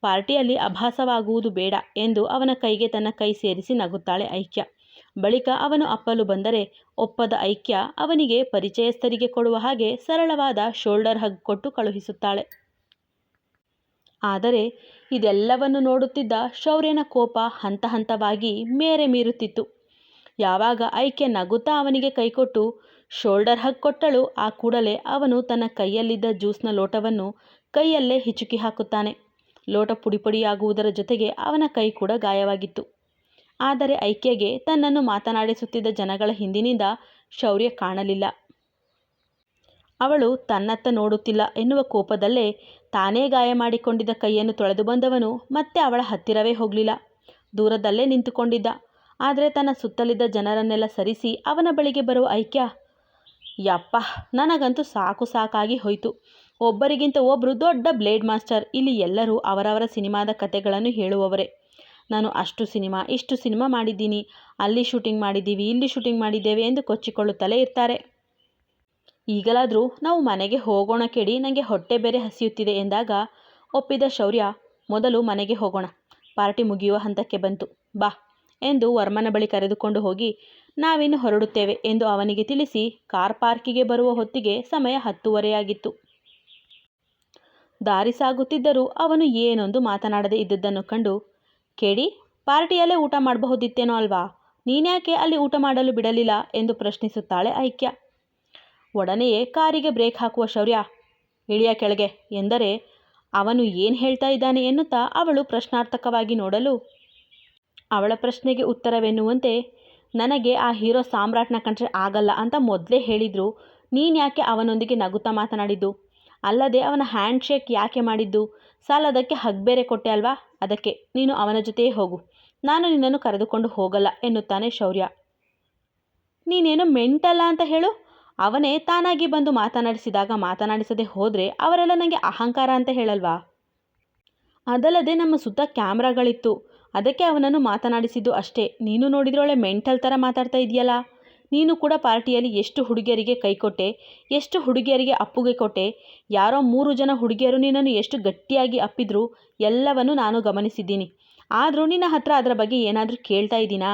ಪಾರ್ಟಿಯಲ್ಲಿ ಅಭಾಸವಾಗುವುದು ಬೇಡ ಎಂದು ಅವನ ಕೈಗೆ ತನ್ನ ಕೈ ಸೇರಿಸಿ ನಗುತ್ತಾಳೆ ಐಕ್ಯ. ಬಳಿಕ ಅವನು ಅಪ್ಪಲು ಬಂದರೆ ಒಪ್ಪದ ಐಕ್ಯ ಅವನಿಗೆ ಪರಿಚಯಸ್ಥರಿಗೆ ಕೊಡುವ ಹಾಗೆ ಸರಳವಾದ ಶೋಲ್ಡರ್ ಹಗ್ ಕೊಟ್ಟು ಕಳುಹಿಸುತ್ತಾಳೆ. ಆದರೆ ಇದೆಲ್ಲವನ್ನು ನೋಡುತ್ತಿದ್ದ ಶೌರ್ಯನ ಕೋಪ ಹಂತ ಹಂತವಾಗಿ ಮೇರೆ ಮೀರುತ್ತಿತ್ತು. ಯಾವಾಗ ಐಕ್ಯ ನಗುತ್ತಾ ಅವನಿಗೆ ಕೈಕೊಟ್ಟು ಶೋಲ್ಡರ್ ಹಗ್ ಕೊಟ್ಟಳು ಆ ಕೂಡಲೇ ಅವನು ತನ್ನ ಕೈಯಲ್ಲಿದ್ದ ಜ್ಯೂಸ್ನ ಲೋಟವನ್ನು ಕೈಯಲ್ಲೇ ಹಿಚುಕಿ ಹಾಕುತ್ತಾನೆ. ಲೋಟ ಪುಡಿಪುಡಿಯಾಗುವುದರ ಜೊತೆಗೆ ಅವನ ಕೈ ಕೂಡ ಗಾಯವಾಗಿತ್ತು. ಆದರೆ ಐಕ್ಯಗೆ ತನ್ನನ್ನು ಮಾತನಾಡಿಸುತ್ತಿದ್ದ ಜನಗಳ ಹಿಂದಿನಿಂದ ಶೌರ್ಯ ಕಾಣಲಿಲ್ಲ. ಅವಳು ತನ್ನತ್ತ ನೋಡುತ್ತಿಲ್ಲ ಎನ್ನುವ ಕೋಪದಲ್ಲೇ ತಾನೇ ಗಾಯ ಮಾಡಿಕೊಂಡಿದ್ದ ಕೈಯನ್ನು ತೊಳೆದು ಬಂದವನು ಮತ್ತೆ ಅವಳ ಹತ್ತಿರವೇ ಹೋಗಲಿಲ್ಲ. ದೂರದಲ್ಲೇ ನಿಂತುಕೊಂಡಿದ್ದ. ಆದರೆ ತನ್ನ ಸುತ್ತಲಿದ್ದ ಜನರನ್ನೆಲ್ಲ ಸರಿಸಿ ಅವನ ಬಳಿಗೆ ಬರುವ ಐಕ್ಯ, ಯಪ್ಪ, ನನಗಂತೂ ಸಾಕು ಸಾಕಾಗಿ ಹೋಯಿತು. ಒಬ್ಬರಿಗಿಂತ ಒಬ್ಬರು ದೊಡ್ಡ ಬ್ಲೇಡ್ ಮಾಸ್ಟರ್. ಇಲ್ಲಿ ಎಲ್ಲರೂ ಅವರವರ ಸಿನಿಮಾದ ಕತೆಗಳನ್ನು ಹೇಳುವವರೇ. ನಾನು ಅಷ್ಟು ಸಿನಿಮಾ, ಇಷ್ಟು ಸಿನಿಮಾ ಮಾಡಿದ್ದೀನಿ. ಅಲ್ಲಿ ಶೂಟಿಂಗ್ ಮಾಡಿದ್ದೀವಿ, ಇಲ್ಲಿ ಶೂಟಿಂಗ್ ಮಾಡಿದ್ದೇವೆ ಎಂದು ಕೊಚ್ಚಿಕೊಳ್ಳುತ್ತಲೇ ಇರ್ತಾರೆ. ಈಗಲಾದರೂ ನಾವು ಮನೆಗೆ ಹೋಗೋಣ ಕೇಳಿ ನನಗೆ ಹೊಟ್ಟೆ ಬೇರೆ ಹಸಿಯುತ್ತಿದೆ ಎಂದಾಗ ಒಪ್ಪಿದ ಶೌರ್ಯ, ಮೊದಲು ಮನೆಗೆ ಹೋಗೋಣ. ಪಾರ್ಟಿ ಮುಗಿಯುವ ಹಂತಕ್ಕೆ ಬಂತು. ಬಾ ಎಂದು ವರ್ಮನ ಬಳಿ ಕರೆದುಕೊಂಡು ಹೋಗಿ, ನಾವಿನ್ನು ಹೊರಡುತ್ತೇವೆ ಎಂದು ಅವನಿಗೆ ತಿಳಿಸಿ, ಕಾರ್ ಪಾರ್ಕಿಗೆ ಬರುವ ಹೊತ್ತಿಗೆ ಸಮಯ ಹತ್ತುವರೆಯಾಗಿತ್ತು. ದಾರಿ ಸಾಗುತ್ತಿದ್ದರೂ ಅವನು ಏನೊಂದು ಮಾತನಾಡದೆ ಇದ್ದದ್ದನ್ನು ಕಂಡು, ಕೇಳಿ, ಪಾರ್ಟಿಯಲ್ಲೇ ಊಟ ಮಾಡಬಹುದಿತ್ತೇನೋ ಅಲ್ವಾ? ನೀನ್ಯಾಕೆ ಅಲ್ಲಿ ಊಟ ಮಾಡಲು ಬಿಡಲಿಲ್ಲ? ಎಂದು ಪ್ರಶ್ನಿಸುತ್ತಾಳೆ ಐಕ್ಯ. ಒಡನೆಯೇ ಕಾರಿಗೆ ಬ್ರೇಕ್ ಹಾಕುವ ಶೌರ್ಯ. ಇಳಿಯ ಕೆಳಗೆ ಎಂದರೆ, ಅವನು ಏನು ಹೇಳ್ತಾ ಇದ್ದಾನೆ ಎನ್ನುತ್ತಾ ಅವಳು ಪ್ರಶ್ನಾರ್ಥಕವಾಗಿ ನೋಡಲು, ಅವಳ ಪ್ರಶ್ನೆಗೆ ಉತ್ತರವೆನ್ನುವಂತೆ, ನನಗೆ ಆ ಹೀರೋ ಸಾಮ್ರಾಟ್ನ ಕಂಡ್ರೆ ಆಗಲ್ಲ ಅಂತ ಮೊದಲೇ ಹೇಳಿದ್ರು. ನೀನ್ಯಾಕೆ ಅವನೊಂದಿಗೆ ನಗುತ್ತಾ ಮಾತನಾಡಿದ್ದು? ಅಲ್ಲದೆ ಅವನ ಹ್ಯಾಂಡ್ ಶೇಕ್ ಯಾಕೆ ಮಾಡಿದ್ದು? ಸಾಲದಕ್ಕೆ ಹಗ್ ಬೇರೆ ಕೊಟ್ಟೆ ಅಲ್ವಾ? ಅದಕ್ಕೆ, ನೀನು ಅವನ ಜೊತೆಯೇ ಹೋಗು. ನಾನು ನಿನ್ನನ್ನು ಕರೆದುಕೊಂಡು ಹೋಗಲ್ಲ, ಎನ್ನುತ್ತಾನೆ ಶೌರ್ಯ. ನೀನೇನು ಮೆಂಟಲ್ಲ ಅಂತ ಹೇಳು? ಅವನೇ ತಾನಾಗಿ ಬಂದು ಮಾತನಾಡಿಸಿದಾಗ ಮಾತನಾಡಿಸದೆ ಹೋದರೆ ಅವರೆಲ್ಲ ನನಗೆ ಅಹಂಕಾರ ಅಂತ ಹೇಳಲ್ವಾ? ಅದಲ್ಲದೆ ನಮ್ಮ ಸುತ್ತ ಕ್ಯಾಮ್ರಾಗಳಿತ್ತು. ಅದಕ್ಕೆ ಅವನನ್ನು ಮಾತನಾಡಿಸಿದ್ದು ಅಷ್ಟೇ. ನೀನು ನೋಡಿದ್ರೊಳೆ ಮೆಂಟಲ್ ಥರ ಮಾತಾಡ್ತಾ ಇದೆಯಲ್ಲ? ನೀನು ಕೂಡ ಪಾರ್ಟಿಯಲ್ಲಿ ಎಷ್ಟು ಹುಡುಗಿಯರಿಗೆ ಕೈ ಕೊಟ್ಟೆ, ಎಷ್ಟು ಹುಡುಗಿಯರಿಗೆ ಅಪ್ಪುಗೆ ಕೊಟ್ಟೆ, ಯಾರೋ ಮೂರು ಜನ ಹುಡುಗಿಯರು ನಿನ್ನನ್ನು ಎಷ್ಟು ಗಟ್ಟಿಯಾಗಿ ಅಪ್ಪಿದ್ರು ಎಲ್ಲವನ್ನು ನಾನು ಗಮನಿಸಿದ್ದೀನಿ. ಆದರೂ ನಿನ್ನ ಹತ್ರ ಅದರ ಬಗ್ಗೆ ಏನಾದರೂ ಕೇಳ್ತಾ ಇದ್ದೀನಾ?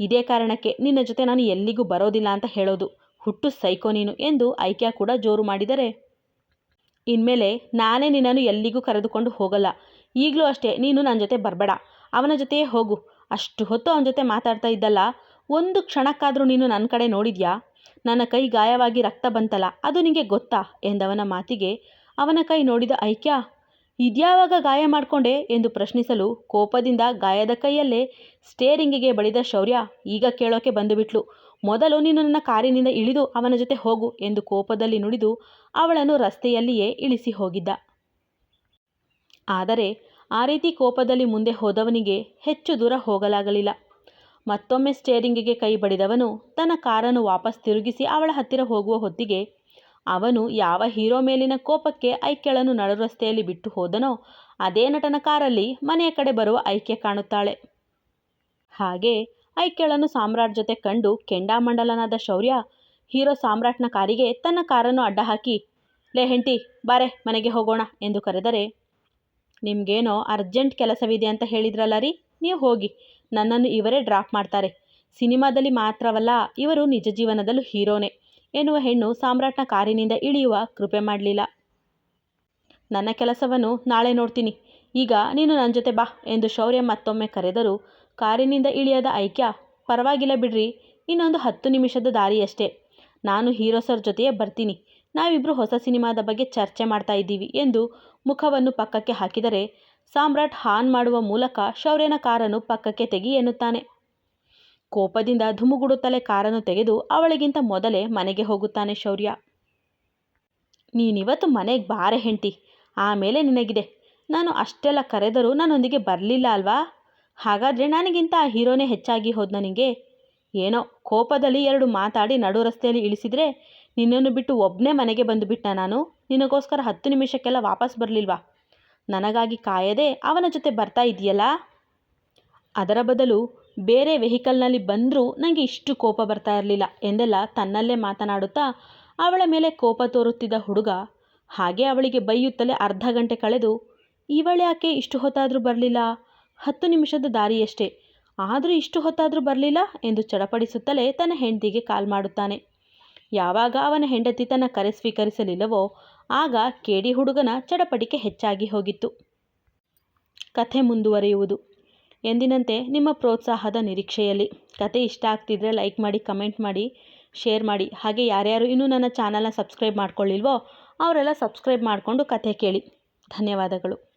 ಇದೇ ಕಾರಣಕ್ಕೆ ನಿನ್ನ ಜೊತೆ ನಾನು ಎಲ್ಲಿಗೂ ಬರೋದಿಲ್ಲ ಅಂತ ಹೇಳೋದು. ಹುಟ್ಟು ಸೈಕೋ ನೀನು ಎಂದು ಐಕ್ಯ ಕೂಡ ಜೋರು ಮಾಡಿದರೆ. ಇನ್ಮೇಲೆ ನಾನೇ ನಿನ್ನನ್ನು ಎಲ್ಲಿಗೂ ಕರೆದುಕೊಂಡು ಹೋಗಲ್ಲ. ಈಗಲೂ ಅಷ್ಟೇ ನೀನು ನನ್ನ ಜೊತೆ ಬರಬೇಡ. ಅವನ ಜೊತೆಯೇ ಹೋಗು. ಅಷ್ಟು ಹೊತ್ತು ಅವನ ಜೊತೆ ಮಾತಾಡ್ತಾ ಇದ್ದಲ್ಲ. ಒಂದು ಕ್ಷಣಕ್ಕಾದರೂ ನೀನು ನನ್ನ ಕಡೆ ನೋಡಿದ್ಯಾ? ನನ್ನ ಕೈ ಗಾಯವಾಗಿ ರಕ್ತ ಬಂತಲ್ಲ, ಅದು ನಿನಗೆ ಗೊತ್ತಾ? ಎಂದವನ ಮಾತಿಗೆ ಅವನ ಕೈ ನೋಡಿದ ಐಕ್ಯ. ಇದ್ಯಾವಾಗ ಗಾಯ ಮಾಡಿಕೊಂಡೆ ಎಂದು ಪ್ರಶ್ನಿಸಲು ಕೋಪದಿಂದ ಗಾಯದ ಕೈಯಲ್ಲೇ ಸ್ಟೇರಿಂಗಿಗೆ ಬಡಿದ ಶೌರ್ಯ ಈಗ ಕೇಳೋಕೆ ಬಂದುಬಿಟ್ಲು. ಮೊದಲು ನೀನು ನನ್ನ ಕಾರಿನಿಂದ ಇಳಿದು ಅವನ ಜೊತೆ ಹೋಗು ಎಂದು ಕೋಪದಲ್ಲಿ ನುಡಿದು ಅವಳನ್ನು ರಸ್ತೆಯಲ್ಲಿಯೇ ಇಳಿಸಿ ಹೋಗಿದ್ದ. ಆದರೆ ಆ ರೀತಿ ಕೋಪದಲ್ಲಿ ಮುಂದೆ ಹೋದವನಿಗೆ ಹೆಚ್ಚು ದೂರ ಹೋಗಲಾಗಲಿಲ್ಲ. ಮತ್ತೊಮ್ಮೆ ಸ್ಟೇರಿಂಗಿಗೆ ಕೈ ಬಡಿದವನು ತನ್ನ ಕಾರನ್ನು ವಾಪಸ್ ತಿರುಗಿಸಿ ಅವಳ ಹತ್ತಿರ ಹೋಗುವ ಹೊತ್ತಿಗೆ, ಅವನು ಯಾವ ಹೀರೋ ಮೇಲಿನ ಕೋಪಕ್ಕೆ ಐಕ್ಯಳನ್ನು ನಡುರಸ್ತೆಯಲ್ಲಿ ಬಿಟ್ಟು ಹೋದನೋ ಅದೇ ನಟನ ಕಾರಲ್ಲಿ ಮನೆಯ ಕಡೆ ಬರುವ ಐಕ್ಯ ಕಾಣುತ್ತಾಳೆ. ಹಾಗೆ ಐಕ್ಯಳನ್ನು ಸಾಮ್ರಾಟ್ ಜೊತೆ ಕಂಡು ಕೆಂಡಾಮಂಡಲನಾದ ಶೌರ್ಯ ಹೀರೋ ಸಾಮ್ರಾಟ್ನ ಕಾರಿಗೆ ತನ್ನ ಕಾರನ್ನು ಅಡ್ಡ ಹಾಕಿ ಲೇ ಹೆಂಟಿ ಬಾರೆ, ಮನೆಗೆ ಹೋಗೋಣ ಎಂದು ಕರೆದರೆ, ನಿಮಗೇನೋ ಅರ್ಜೆಂಟ್ ಕೆಲಸವಿದೆ ಅಂತ ಹೇಳಿದ್ರಲ್ಲ ರೀ, ನೀವು ಹೋಗಿ ನನ್ನನ್ನು ಇವರೇ ಡ್ರಾಪ್ ಮಾಡ್ತಾರೆ. ಸಿನಿಮಾದಲ್ಲಿ ಮಾತ್ರವಲ್ಲ, ಇವರು ನಿಜ ಜೀವನದಲ್ಲೂ ಹೀರೋನೇ. ಎನ್ನುವ ಹೆಣ್ಣು ಸಾಮ್ರಾಟ್ನ ಕಾರಿನಿಂದ ಇಳಿಯುವ ಕೃಪೆ ಮಾಡಲಿಲ್ಲ. ನನ್ನ ಕೆಲಸವನ್ನು ನಾಳೆ ನೋಡ್ತೀನಿ. ಈಗ ನೀನು ನನ್ನ ಜೊತೆ ಬಾ ಎಂದು ಶೌರ್ಯ ಮತ್ತೊಮ್ಮೆ ಕರೆದರೂ ಕಾರಿನಿಂದ ಇಳಿಯದ ಐಕ್ಯ, ಪರವಾಗಿಲ್ಲ ಬಿಡ್ರಿ, ಇನ್ನೊಂದು ಹತ್ತು ನಿಮಿಷದ ದಾರಿಯಷ್ಟೇ. ನಾನು ಹೀರೋ ಸರ್ ಜೊತೆಯೇ ಬರ್ತೀನಿ. ನಾವಿಬ್ಬರು ಹೊಸ ಸಿನಿಮಾದ ಬಗ್ಗೆ ಚರ್ಚೆ ಮಾಡ್ತಾ ಇದ್ದೀವಿ ಎಂದು ಮುಖವನ್ನು ಪಕ್ಕಕ್ಕೆ ಹಾಕಿದರೆ ಸಾಮ್ರಾಟ್ ಹಾನ್ ಮಾಡುವ ಮೂಲಕ ಶೌರ್ಯನ ಕಾರನ್ನು ಪಕ್ಕಕ್ಕೆ ತೆಗಿ ಎನ್ನುತ್ತಾನೆ. ಕೋಪದಿಂದ ಧುಮುಗುಡುತ್ತಲೇ ಕಾರನ್ನು ತೆಗೆದು ಅವಳಿಗಿಂತ ಮೊದಲೇ ಮನೆಗೆ ಹೋಗುತ್ತಾನೆ ಶೌರ್ಯ. ನೀನಿವತ್ತು ಮನೆಗೆ ಬಾರೆ ಹೆಂಟಿ ಆಮೇಲೆ ನಿನಗಿದೆ. ನಾನು ಅಷ್ಟೆಲ್ಲ ಕರೆದರೂ ನನ್ನೊಂದಿಗೆ ಬರಲಿಲ್ಲ ಅಲ್ವಾ? ಹಾಗಾದರೆ ನನಗಿಂತ ಆ ಹೀರೋನೇ ಹೆಚ್ಚಾಗಿ ಹೋದ ನನಗೆ ಏನೋ ಕೋಪದಲ್ಲಿ ಎರಡು ಮಾತಾಡಿ ನಡು ರಸ್ತೆಯಲ್ಲಿ ಇಳಿಸಿದರೆ ನಿನ್ನನ್ನು ಬಿಟ್ಟು ಒಬ್ಬನೇ ಮನೆಗೆ ಬಂದುಬಿಟ್ಟ ನಾನು? ನಿನಗೋಸ್ಕರ ಹತ್ತು ನಿಮಿಷಕ್ಕೆಲ್ಲ ವಾಪಸ್ ಬರಲಿಲ್ವಾ? ನನಗಾಗಿ ಕಾಯದೆ ಅವನ ಜೊತೆ ಬರ್ತಾ ಇದೆಯಲ್ಲ? ಅದರ ಬದಲು ಬೇರೆ ವೆಹಿಕಲ್ನಲ್ಲಿ ಬಂದರೂ ನನಗೆ ಇಷ್ಟು ಕೋಪ ಬರ್ತಾ ಇರಲಿಲ್ಲ ಎಂದೆಲ್ಲ ತನ್ನಲ್ಲೇ ಮಾತನಾಡುತ್ತಾ ಅವಳ ಮೇಲೆ ಕೋಪ ತೋರುತ್ತಿದ್ದ ಹುಡುಗ ಹಾಗೆ ಅವಳಿಗೆ ಬೈಯುತ್ತಲೇ ಅರ್ಧ ಗಂಟೆ ಕಳೆದು ಇವಳ್ಯಾಕೆ ಇಷ್ಟು ಹೊತ್ತಾದರೂ ಬರಲಿಲ್ಲ? ಹತ್ತು ನಿಮಿಷದ ದಾರಿಯಷ್ಟೇ. ಆದರೂ ಇಷ್ಟು ಹೊತ್ತಾದರೂ ಬರಲಿಲ್ಲ? ಎಂದು ಚಡಪಡಿಸುತ್ತಲೇ ತನ್ನ ಹೆಂಡತಿಗೆ ಕಾಲ್ ಮಾಡುತ್ತಾನೆ. ಯಾವಾಗ ಅವನ ಹೆಂಡತಿ ತನ್ನ ಕರೆ ಸ್ವೀಕರಿಸಲಿಲ್ಲವೋ ಆಗ ಕೇಡಿ ಹುಡುಗನ ಚಡಪಟಿಕೆ ಹೆಚ್ಚಾಗಿ ಹೋಗಿತ್ತು. ಕಥೆ ಮುಂದುವರಿಯುವುದು. ಎಂದಿನಂತೆ ನಿಮ್ಮ ಪ್ರೋತ್ಸಾಹದ ನಿರೀಕ್ಷೆಯಲ್ಲಿ. ಕತೆ ಇಷ್ಟ ಆಗ್ತಿದ್ರೆ ಲೈಕ್ ಮಾಡಿ, ಕಮೆಂಟ್ ಮಾಡಿ, ಶೇರ್ ಮಾಡಿ. ಹಾಗೆ ಯಾರ್ಯಾರು ಇನ್ನೂ ನನ್ನ ಚಾನಲ್ನ ಸಬ್ಸ್ಕ್ರೈಬ್ ಮಾಡ್ಕೊಳ್ಳಿಲ್ವೋ, ಅವರೆಲ್ಲ ಸಬ್ಸ್ಕ್ರೈಬ್ ಮಾಡಿಕೊಂಡು ಕಥೆ ಕೇಳಿ. ಧನ್ಯವಾದಗಳು.